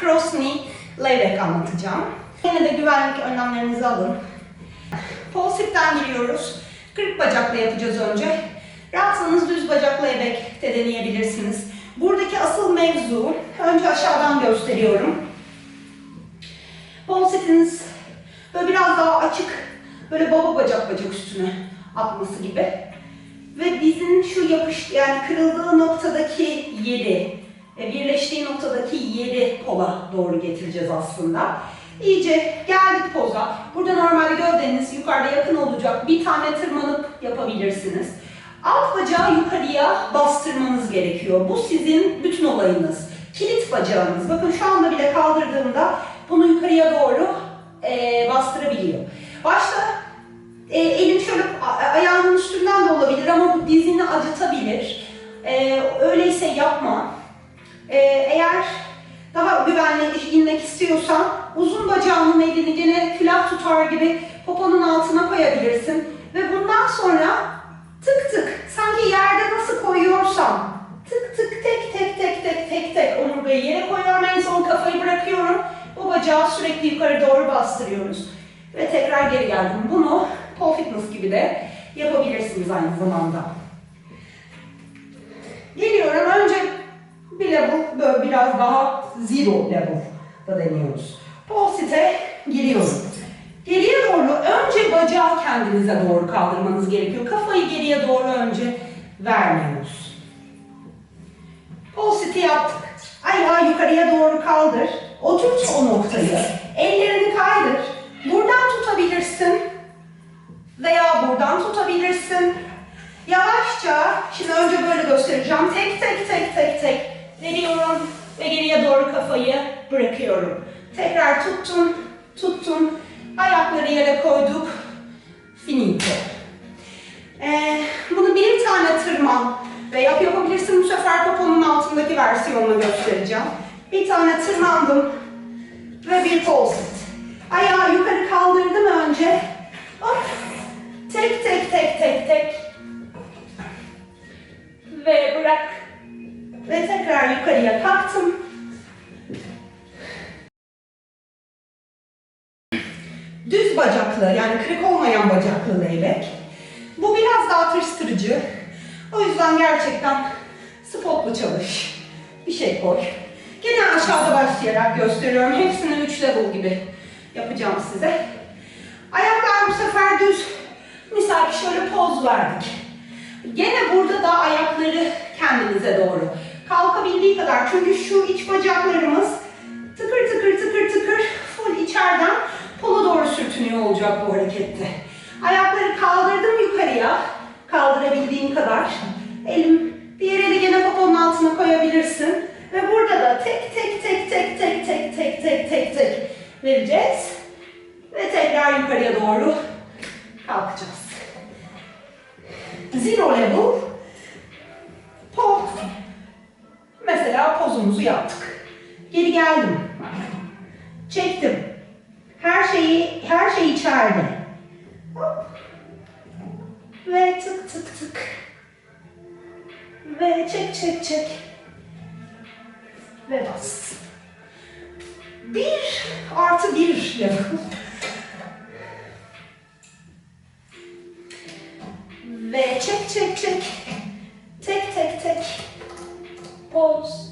cross knee layback anlatacağım. Yine de güvenlik önlemlerinizi alın. Pole sit'ten giriyoruz. Kırık bacakla yapacağız önce. Rahatsanız düz bacakla layback de deneyebilirsiniz. Buradaki asıl mevzu, önce aşağıdan gösteriyorum. Pole sit'iniz böyle biraz daha açık, böyle baba bacak bacak üstüne atması gibi. Ve dizin şu yapış yani kırıldığı noktadaki yeri, birleştiği noktadaki yeri kola doğru getireceğiz aslında. İyice geldik poza. Burada normalde gövdeniz yukarıda yakın olacak. Bir tane tırmanıp yapabilirsiniz. Alt bacağı yukarıya bastırmanız gerekiyor. Bu sizin bütün olayınız. Kilit bacağınız. Bakın şu anda bile kaldırdığımda bunu yukarıya doğru e, bastırabiliyor. Başta e, elim şöyle ayağının üstünden de olabilir ama bu dizini acıtabilir. E, öyleyse yapma. E, eğer daha güvenli inmek istiyorsan uzun bacağının elini gene külah tutar gibi poponun altına koyabilirsin. Ve bundan sonra tık tık sanki yerde nasıl koyuyorsam tık tık tek tek tek tek tek tek omurgayı yere koyuyorum en son kafayı bırakıyorum. Bu bacağı sürekli yukarı doğru bastırıyoruz. Ve tekrar geri geldim. Bunu pole fitness gibi de yapabilirsiniz aynı zamanda. Level böyle biraz daha zero level da deniyoruz. Pole sit'e giriyorum. Geriye doğru önce bacağı kendinize doğru kaldırmanız gerekiyor. Kafayı geriye doğru önce vermiyoruz. Pole sit'i yaptık. Ayağı yukarıya doğru kaldır. Oturt o noktayı. Ellerini kaydır. Buradan tutabilirsin. Veya buradan tutabilirsin. Yavaşça, şimdi önce böyle göstereceğim. Tek tek tek tek tek veriyorum ve geriye doğru kafayı bırakıyorum. Tekrar tuttum, tuttum. Ayakları yere koyduk. Finito. Ee, bunu bir tane tırman ve yap yapabilirsin. Bu sefer poponun altındaki versiyonunu göstereceğim. Bir tane tırmandım ve bir sit. Ayağı yukarı kaldırdım önce. Hop. Tek tek tek tek tek. Ve bırak. Ve tekrar yukarıya kalktım. Bacaklı yani kırık olmayan bacaklı leylek. Bu biraz daha tırstırıcı. O yüzden gerçekten spotlu çalış. Bir şey koy. Gene aşağıda başlayarak gösteriyorum. Hepsini 3 level gibi yapacağım size. Ayaklar bu sefer düz. Misal ki şöyle poz verdik. Gene burada da ayakları kendinize doğru. Kalkabildiği kadar. Çünkü şu iç bacaklarımız tıkır tıkır tıkır tıkır full içeriden sürtünüyor olacak bu harekette. Ayakları kaldırdım yukarıya. Kaldırabildiğin kadar. Elim diğer eli gene poponun altına koyabilirsin. Ve burada da tek tek tek tek tek tek tek tek tek tek vereceğiz. Ve tekrar yukarıya doğru kalkacağız. Zero level poz. Mesela pozumuzu yaptık. Geri geldim. Çektim. Her şeyi, her şey içeride. Hop. Ve tık tık tık. Ve çek çek çek. Ve bas. Bir artı bir level. Ve çek çek çek. Tek tek tek. Poz.